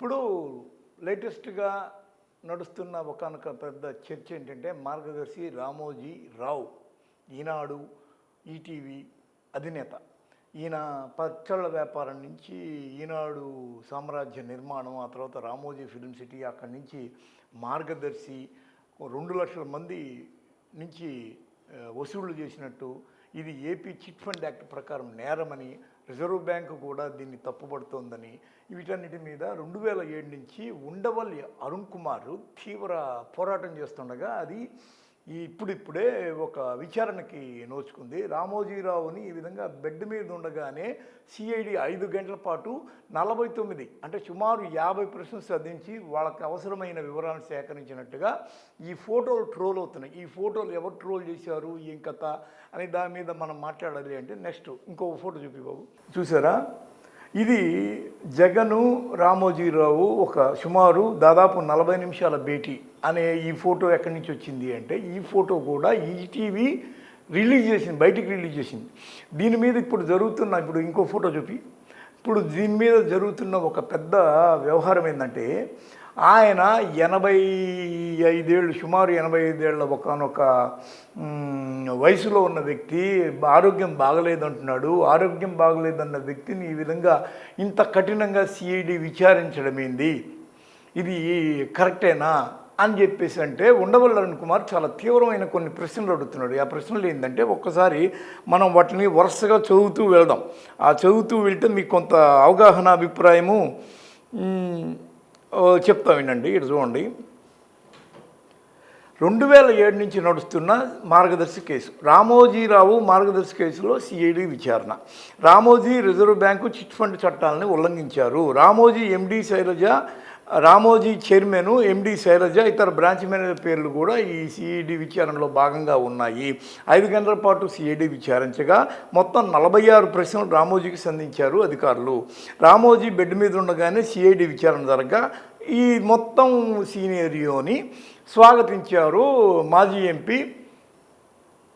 ఇప్పుడు లేటెస్ట్గా నడుస్తున్న ఒకనొక పెద్ద చర్చ ఏంటంటే మార్గదర్శి రామోజీ రావు ఈనాడు ఈటీవీ అధినేత. ఈయన పచ్చళ్ళ వ్యాపారం నుంచి ఈనాడు సామ్రాజ్య నిర్మాణం ఆ తర్వాత రామోజీ ఫిల్మ్ సిటీ అక్కడి నుంచి మార్గదర్శి రెండు లక్షల మంది నుంచి వసూళ్ళు చేసినట్టు. ఇది ఏపీ చిట్ ఫండ్ యాక్ట్ ప్రకారం నేరమని రిజర్వ్ బ్యాంకు కూడా దీన్ని తప్పుపడుతోందని వీటన్నిటి మీద రెండు వేల ఏడు నుంచి ఉండవల్లి అరుణ్ కుమార్ తీవ్ర పోరాటం చేస్తుండగా అది ఇప్పుడిప్పుడే ఒక విచారణకి నోచుకుంది. రామోజీరావుని ఈ విధంగా బెడ్ మీద ఉండగానే సిఐడి ఐదు గంటల పాటు నలభై తొమ్మిది అంటే సుమారు యాభై ప్రశ్నలు సదించి వాళ్ళకి అవసరమైన వివరాలను సేకరించినట్టుగా ఈ ఫోటోలు ట్రోల్ అవుతున్నాయి. ఈ ఫోటోలు ఎవరు ట్రోల్ చేశారు? ఏం కథ? అని దాని మీద మనం మాట్లాడాలి అంటే నెక్స్ట్ ఇంకో ఫోటో చూపి బాబు. చూసారా? ఇది జగను రామోజీరావు ఒక సుమారు దాదాపు నలభై నిమిషాల భేటీ అనే ఈ ఫోటో ఎక్కడి నుంచి వచ్చింది అంటే ఈ ఫోటో కూడా ఈటీవీ రిలీజ్ చేసింది బయటికి రిలీజ్ చేసింది. దీని మీద ఇప్పుడు జరుగుతున్న ఇప్పుడు ఇంకో ఫోటో చూపి. ఇప్పుడు దీని మీద జరుగుతున్న ఒక పెద్ద వ్యవహారం ఏంటంటే ఆయన ఎనభై ఐదేళ్ళు సుమారు ఎనభై ఐదేళ్ళ ఒకనొక వయసులో ఉన్న వ్యక్తి ఆరోగ్యం బాగలేదంటున్నాడు. ఆరోగ్యం బాగలేదన్న వ్యక్తిని ఈ విధంగా ఇంత కఠినంగా సిఐడి విచారించడమేంది ఇది కరెక్టేనా? అని చెప్పేసి అంటే ఉండవల్లి కుమార్ చాలా తీవ్రమైన కొన్ని ప్రశ్నలు అడుగుతున్నాడు. ఆ ప్రశ్నలు ఏంటంటే ఒక్కసారి మనం వాటిని వరుసగా చదువుతూ వెళ్దాం. ఆ చదువుతూ వెళ్తే మీకు కొంత అవగాహన అభిప్రాయము చెప్తా వినండి ఇటు చూడండి. రెండు వేల ఏడు నుంచి నడుస్తున్న మార్గదర్శి కేసు. రామోజీరావు మార్గదర్శి కేసులో సిఐడి విచారణ. Ramoji reserve bank chit fund చట్టాలని ఉల్లంఘించారు. Ramoji MD Sailaja Ramoji chairman MD Sailaja ఇతర బ్రాంచ్ మేనేజర్ పేర్లు కూడా ఈ సిఈడి విచారణలో భాగంగా ఉన్నాయి. ఐదు గంటల పాటు సిఐడి విచారించగా మొత్తం నలభై ఆరు ప్రశ్నలు రామోజీకి సంధించారు అధికారులు. రామోజీ బెడ్ మీద ఉండగానే సిఐడి విచారణ జరగగా ఈ మొత్తం సీనియరియోని స్వాగతించారు మాజీ ఎంపీ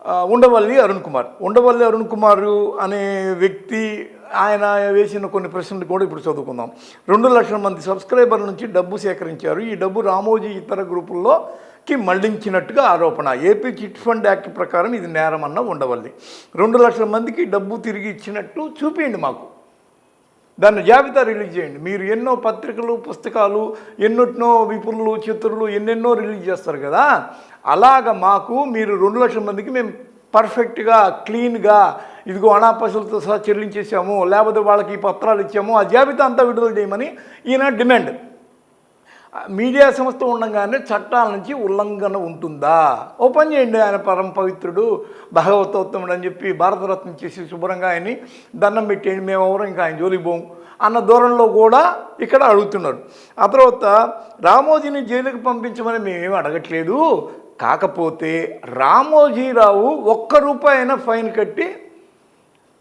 ఉండవల్లి అరుణ్ కుమార్. ఉండవల్లి అరుణ్ కుమార్ అనే వ్యక్తి ఆయన వేసిన కొన్ని ప్రశ్నలు కూడా ఇప్పుడు చదువుకుందాం. రెండు లక్షల మంది సబ్స్క్రైబర్ల నుంచి డబ్బు సేకరించారు. ఈ డబ్బు రామోజీ ఇతర గ్రూపుల్లోకి మళ్ళించినట్టుగా ఆరోపణ. ఏపీ చిట్ ఫండ్ యాక్ట్ ప్రకారం ఇది నేరమన్న ఉండవల్లి. రెండు లక్షల మందికి డబ్బు తిరిగి ఇచ్చినట్టు చూపించండి మాకు. దాన్ని జాబితా రిలీజ్ చేయండి. మీరు ఎన్నో పత్రికలు పుస్తకాలు ఎన్నెన్నో విపులు చిత్రులు ఎన్నెన్నో రిలీజ్ చేస్తారు కదా? అలాగ మాకు మీరు రెండు లక్షల మందికి మేము పర్ఫెక్ట్గా క్లీన్గా ఇదిగో అనాపశులతో సహా చెల్లించేసాము లేకపోతే వాళ్ళకి ఈ పత్రాలు ఇచ్చాము ఆ జాబితా అంతా విడుదల చేయమని ఈయన డిమాండ్. మీడియా సంస్థ ఉండగానే చట్టాల నుంచి ఉల్లంఘన ఉంటుందా? ఓపెన్ చేయండి ఆయన పరమ పవిత్రుడు భగవతోత్తముడు అని చెప్పి భారతరత్న చేసి శుభ్రంగా ఆయన్ని దండం పెట్టేయండి మేము ఎవరు ఇంకా ఆయన జోలికి పోము అన్న దూరంలో కూడా ఇక్కడ అడుగుతున్నారు ఆ తర్వాత రామోజీని జైలుకు పంపించమని మేమేమి అడగట్లేదు. కాకపోతే రామోజీరావు ఒక్క రూపాయి అయినా ఫైన్ కట్టి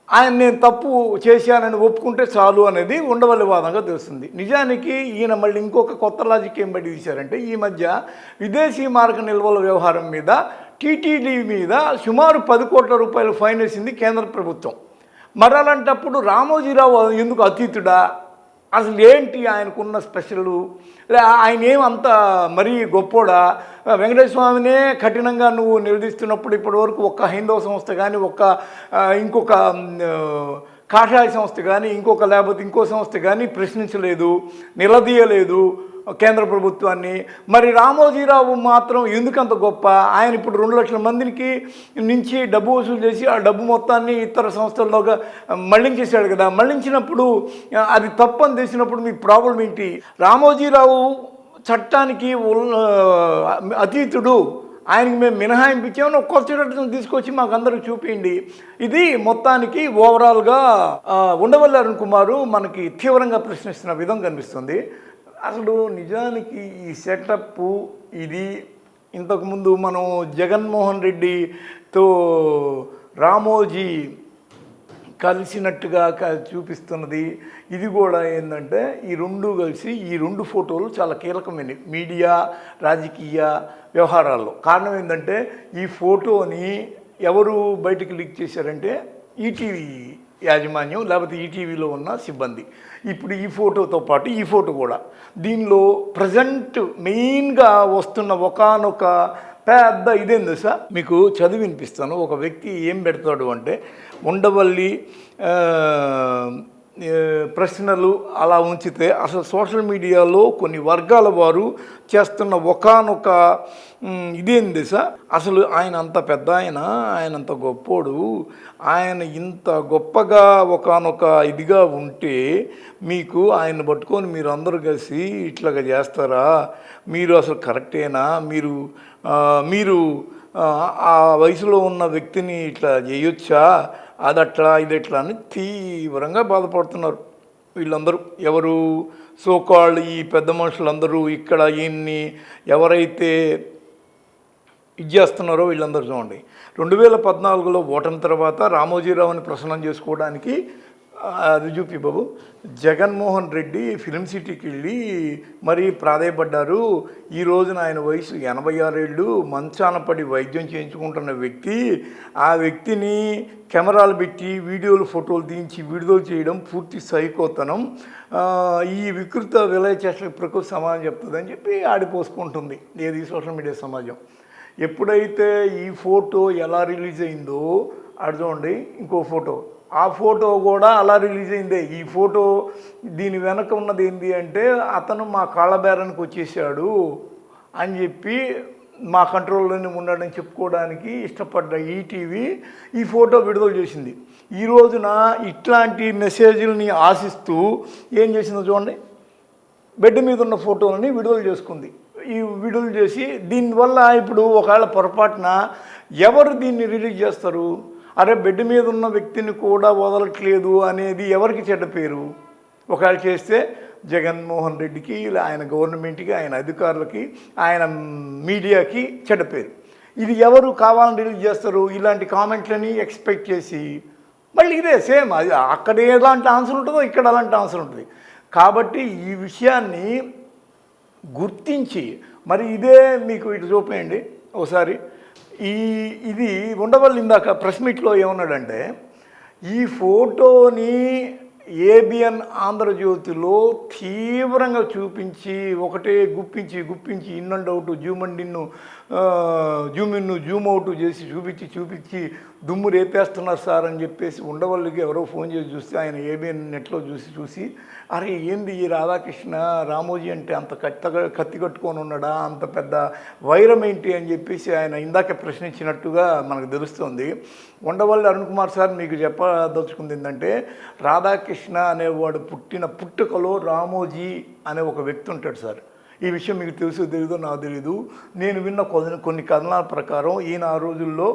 ఆయన నేను తప్పు చేశానని ఒప్పుకుంటే చాలు అనేది ఉండవల్లి వాదంగా తెలుస్తుంది. నిజానికి ఈయన మళ్ళీ ఇంకొక కొత్త లాజిక్ ఏం బయట తీశారంటే ఈ మధ్య విదేశీ మార్గ నిల్వల వ్యవహారం మీద టీటీడీ మీద సుమారు పది కోట్ల రూపాయలు ఫైన్ వేసింది కేంద్ర ప్రభుత్వం. మరి అలాంటప్పుడు రామోజీరావు ఎందుకు అతీతుడా? అసలు ఏంటి ఆయనకున్న స్పెషలు? లే ఆయన ఏమంత మరీ గొప్పోడా? వెంకటేశ్వర స్వామినే కఠినంగా నువ్వు నిలదీస్తున్నప్పుడు ఇప్పటి వరకు ఒక్క హైందవ సంస్థ కానీ ఒక్క ఇంకొక కాషాయ సంస్థ కానీ ఇంకొక లేకపోతే ఇంకో సంస్థ కానీ ప్రశ్నించలేదు నిలదీయలేదు. కేంద్ర ప్రభుత్వాన్ని. మరి రామోజీరావు మాత్రం ఎందుకంత గొప్ప? ఆయన ఇప్పుడు రెండు లక్షల మందికి నుంచి డబ్బు వసూలు చేసి ఆ డబ్బు మొత్తాన్ని ఇతర సంస్థల్లోగా మళ్ళించేశాడు కదా. మళ్ళించినప్పుడు అది తప్పని తెలిసినప్పుడు మీ ప్రాబ్లం ఏంటి? రామోజీరావు చట్టానికి అతీతుడు. ఆయనకి మేము మినహాయింపు ఇచ్చామని ఒక కొత్త చట్టం తీసుకొచ్చి మాకు అందరికి చూపించండి ఇది మొత్తానికి ఓవరాల్గా ఉండవల్లి అరుణ్ కుమారు మనకి తీవ్రంగా ప్రశ్నిస్తున్న విధం కనిపిస్తుంది. అసలు నిజానికి ఈ సెటప్ ఇది ఇంతకుముందు మనం జగన్మోహన్ రెడ్డితో రామోజీ కలిసినట్టుగా క- చూపిస్తున్నది. ఇది కూడా ఏంటంటే ఈ రెండు కలిసి ఈ రెండు ఫోటోలు చాలా కీలకమైనవి మీడియా రాజకీయ వ్యవహారాల్లో. కారణం ఏంటంటే ఈ ఫోటోని ఎవరు బయటకు లీక్ చేశారంటే ఈటీవీ యాజమాన్యం లేకపోతే ఈటీవీలో ఉన్న సిబ్బంది. ఇప్పుడు ఈ ఫోటోతో పాటు ఈ ఫోటో కూడా. దీనిలో ప్రజెంట్ మెయిన్గా వస్తున్న ఒకానొక పెద్ద ఇదేంది సార్ మీకు చదివి వినిపిస్తాను. ఒక వ్యక్తి ఏం పెడతాడు అంటే ఉండవల్లి ప్రశ్నలు అలా ఉంచితే అసలు సోషల్ మీడియాలో కొన్ని వర్గాల వారు చేస్తున్న ఒకానొక మ్, ఇదేంది సార్? అసలు ఆయన అంత పెద్ద ఆయన ఆయన అంత గొప్పోడు. ఆయన ఇంత గొప్పగా ఒకానొక ఇదిగా ఉంటే మీకు ఆయన పట్టుకొని మీరు అందరూ కలిసి ఇట్లాగా చేస్తారా? మీరు అసలు కరెక్టేనా? మీరు మీరు ఆ, వయసులో ఉన్న వ్యక్తిని ఇట్లా చేయొచ్చా? అది అట్లా ఇది ఎట్లా అని తీవ్రంగా బాధపడుతున్నారు వీళ్ళందరూ. ఎవరు? సోకాళ్ళు ఈ పెద్ద మనుషులందరూ ఇక్కడ ఈయన్ని ఎవరైతే ఇది చేస్తున్నారో వీళ్ళందరూ చూడండి. రెండు వేల పద్నాలుగులో ఓటమి తర్వాత రామోజీరావుని ప్రసన్నం చేసుకోవడానికి అది చూపి బాబు. జగన్మోహన్ రెడ్డి ఫిలిం సిటీకి వెళ్ళి మరీ ప్రాధాయపడ్డారు. ఈ రోజున ఆయన వయసు ఎనభై ఆరేళ్ళు. మంచాన పడి వైద్యం చేయించుకుంటున్న వ్యక్తి. ఆ వ్యక్తిని కెమెరాలు పెట్టి వీడియోలు ఫోటోలు తీయించి విడుదల చేయడం పూర్తి సైకోతనం. ఈ వికృత విలయ చేష్టలకు ప్రకృతి సమాజం చెప్తుందని చెప్పి ఆడిపోసుకుంటుంది ఏది సోషల్ మీడియా సమాజం. ఎప్పుడైతే ఈ ఫోటో ఎలా రిలీజ్ అయిందో అటు చూడండి ఇంకో ఫోటో. ఆ ఫోటో కూడా అలా రిలీజ్ అయిందే. ఈ ఫోటో దీని వెనక ఉన్నది ఏంటి అంటే అతను మా కాళ్ళబేరానికి వచ్చేసాడు అని చెప్పి మా కంట్రోల్లోనే ఉన్నాడని చెప్పుకోవడానికి ఇష్టపడ్డ ఈటీవీ ఈ ఫోటో విడుదల చేసింది. ఈ రోజున ఇట్లాంటి మెసేజ్ని ఆశిస్తూ ఏం చేసిందో చూడండి. బెడ్ మీద ఉన్న ఫోటోలని విడుదల చేసుకుంది. ఈ విడుదల చేసి దీనివల్ల ఇప్పుడు ఒకవేళ పొరపాటున ఎవరు దీన్ని రిలీజ్ చేస్తారు? అరే బెడ్ మీద ఉన్న వ్యక్తిని కూడా వదలట్లేదు అనేది ఎవరికి చెడ్డ పేరు? ఒకవేళ చేస్తే జగన్మోహన్ రెడ్డికి ఇలా ఆయన గవర్నమెంట్కి ఆయన అధికారులకి ఆయన మీడియాకి చెడ్డ పేరు. ఇది ఎవరు కావాలని రిలీజ్ చేస్తారు? ఇలాంటి కామెంట్లని ఎక్స్పెక్ట్ చేసి మళ్ళీ ఇదే సేమ్. అది అక్కడ ఎలాంటి ఆన్సర్ ఉంటుందో ఇక్కడ అలాంటి ఆన్సర్ ఉంటుంది. కాబట్టి ఈ విషయాన్ని గుర్తించి మరి ఇదే మీకు ఇటు చూపేయండి. ఒకసారి ఈ ఇది ఉండవల్లి ఇందాక ప్రెస్ మీట్లో ఏమన్నాడంటే ఈ ఫోటోని ఏబిఎన్ ఆంధ్రజ్యోతిలో తీవ్రంగా చూపించి ఒకటే గుప్పించి గుప్పించి in and out zoom and in zoom in zoom out చేసి చూపించి చూపించి దుమ్ము రేపేస్తున్నారు సార్ అని చెప్పేసి ఉండవల్లికి ఎవరో ఫోన్ చేసి చూస్తే ఆయన ఏబిఎన్ నెట్లో చూసి చూసి అరే ఏంది ఈ రాధాకృష్ణ రామోజీ అంటే అంత కత్తగా కత్తి కట్టుకొని ఉన్నాడా? అంత పెద్ద వైరం ఏంటి? అని చెప్పేసి ఆయన ఇందాక ప్రశ్నించినట్టుగా మనకు తెలుస్తుంది. ఉండవల్లి అరుణ్ కుమార్ సార్ మీకు చెప్పదలుచుకుంది ఏంటంటే రాధాకృష్ణ అనేవాడు పుట్టిన పుట్టుకలో రామోజీ అనే ఒక వ్యక్తి ఉంటాడు సార్. ఈ విషయం మీకు తెలుసు తెలీదో నాకు తెలీదు. నేను విన్న కొన్ని కొన్ని కథనాల ప్రకారం ఈయన ఆ రోజుల్లో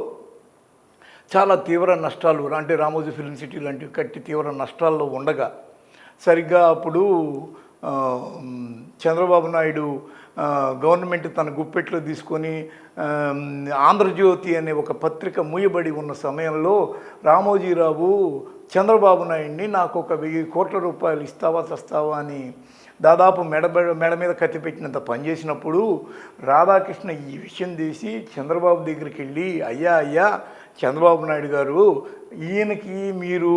చాలా తీవ్ర నష్టాలు అంటే రామోజీ ఫిల్మ్ సిటీ లాంటివి కట్టి తీవ్ర నష్టాల్లో ఉండగా సరిగ్గా అప్పుడు చంద్రబాబు నాయుడు గవర్నమెంట్ తన గుప్పెట్లో తీసుకొని ఆంధ్రజ్యోతి అనే ఒక పత్రిక మూయబడి ఉన్న సమయంలో రామోజీరావు చంద్రబాబు నాయుడిని నాకు ఒక వెయ్యి కోట్ల రూపాయలు ఇస్తావా చస్తావా అని దాదాపు మెడ మెడ మీద కత్తి పెట్టినంత పనిచేసినప్పుడు రాధాకృష్ణ ఈ విషయం తీసి చంద్రబాబు దగ్గరికి వెళ్ళి అయ్యా అయ్యా చంద్రబాబు నాయుడు గారు ఈయనకి మీరు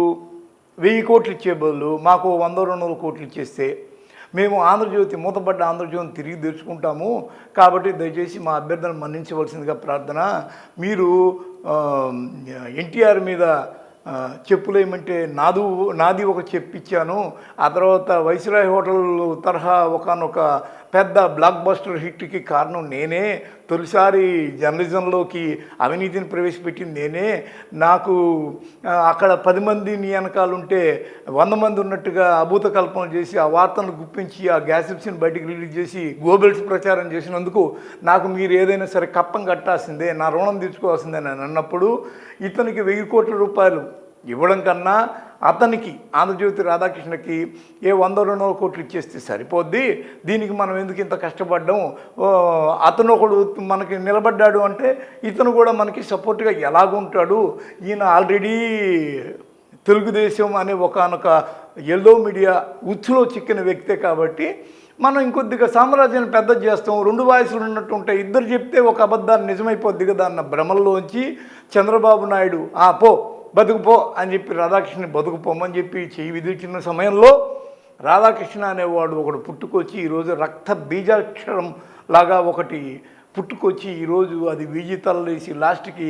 వెయ్యి కోట్లు ఇచ్చే బదులు మాకు వంద రెండు వందల కోట్లు ఇచ్చేస్తే మేము ఆంధ్రజ్యోతి మూతపడ్డ ఆంధ్రజ్యోతిని తిరిగి తెచ్చుకుంటాము కాబట్టి దయచేసి మా అభ్యర్థన మన్నించవలసిందిగా ప్రార్థన. మీరు ఎన్టీఆర్ మీద చెప్పులేమంటే నాదు నాది ఒక చెప్పిచ్చాను. ఆ తర్వాత వైస్రాయ్ హోటల్ తరహా ఒకనొక పెద్ద బ్లాక్ బస్టర్ హిట్కి కారణం నేనే. తొలిసారి జర్నలిజంలోకి అవినీతిని ప్రవేశపెట్టింది నేనే. నాకు అక్కడ పది మంది నీ వెనకాలంటే వంద మంది ఉన్నట్టుగా అభూత కల్పన చేసి ఆ వార్తను గుప్పించి ఆ గ్యాసిప్స్ని బయటకు రిలీజ్ చేసి గోబెల్స్ ప్రచారం చేసినందుకు నాకు మీరు ఏదైనా సరే కప్పం కట్టాల్సిందే నా రుణం తీర్చుకోవాల్సిందే నేను అన్నప్పుడు ఇతనికి వెయ్యి కోట్ల రూపాయలు ఇవ్వడం కన్నా అతనికి ఆంధ్రజ్యోతి రాధాకృష్ణకి ఏ వంద రెండు వందల కోట్లు ఇచ్చేస్తే సరిపోద్ది. దీనికి మనం ఎందుకు ఇంత కష్టపడ్డం? అతను ఒకడు మనకి నిలబడ్డాడు అంటే ఇతను కూడా మనకి సపోర్ట్గా ఎలాగుంటాడు? ఈయన ఆల్రెడీ తెలుగుదేశం అనే ఒకనొక ఎల్లో మీడియా ఉచ్చులో చిక్కిన వ్యక్తే కాబట్టి మనం ఇంకొద్దిగా సామ్రాజ్యాన్ని పెద్ద చేస్తాం. రెండు వాయిస్లు ఉన్నట్టు ఉంటాయి ఇద్దరు చెప్తే ఒక అబద్ధాన్ని నిజమైపోద్ది కదా అన్న భ్రమల్లోంచి చంద్రబాబు నాయుడు. ఆ పో. బతుకుపో అని చెప్పి రాధాకృష్ణ బతుకుపోమని చెప్పి చెయ్యి విధించిన సమయంలో రాధాకృష్ణ అనేవాడు ఒకడు పుట్టుకొచ్చి ఈరోజు రక్త బీజాక్షరం లాగా ఒకటి పుట్టుకొచ్చి ఈరోజు అది విజితలలేసి లాస్ట్కి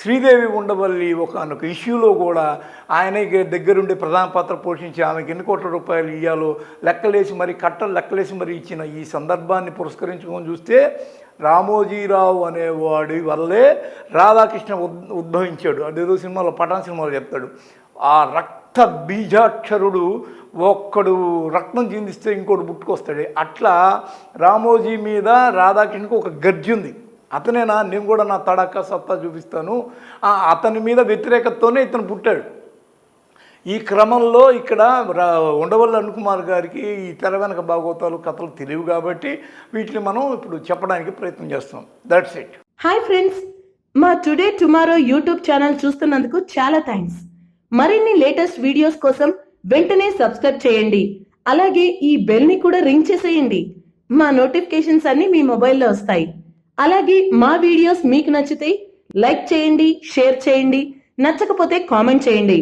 శ్రీదేవి ఉండవల్లి ఒక ఒక ఇష్యూలో కూడా ఆయనకి దగ్గరుండి ప్రధాన పాత్ర పోషించి ఆమెకి ఎన్ని కోట్ల రూపాయలు ఇవ్వాలో లెక్కలేసి మరి కట్టలు లెక్కలేసి మరి ఇచ్చిన ఈ సందర్భాన్ని పురస్కరించుకొని చూస్తే రామోజీరావు అనేవాడి వల్లే రాధాకృష్ణ ఉద్ ఉద్భవించాడు. అదేదో సినిమాలో పఠాన్ సినిమాలో చెప్తాడు. ఆ రక్త బీజాక్షరుడు ఒక్కడు రక్తం చిందిస్తే ఇంకోటి పుట్టుకొస్తాడు. అట్లా రామోజీ మీద రాధాకృష్ణకు ఒక గర్జి ఉంది. అతనేనా? నేను కూడా నా తడక సత్తా చూపిస్తాను. అతని మీద వ్యతిరేకతతోనే ఇతను పుట్టాడు. ఈ క్రమంలో ఇక్కడ రా- ఉండవల్లి అనుకుమార్ గారికి ఈ తెర వెనక భాగవతాలు కథలు తెలియవు కాబట్టి వీటిని మనం ఇప్పుడు చెప్పడానికి ప్రయత్నం చేస్తాం. దట్స్ ఇట్ హాయ్ ఫ్రెండ్స్ మా టుడే టుమారో యూట్యూబ్ ఛానల్ చూస్తున్నందుకు చాలా థ్యాంక్స్ మరిన్ని లేటెస్ట్ వీడియోస్ కోసం వెంటనే సబ్స్క్రైబ్ చేయండి. అలాగే ఈ బెల్ని కూడా రింగ్ చేసేయండి. మా నోటిఫికేషన్స్ అన్నీ మీ మొబైల్లో వస్తాయి. అలాగే మా వీడియోస్ మీకు నచ్చితే లైక్ చేయండి షేర్ చేయండి. నచ్చకపోతే కామెంట్ చేయండి.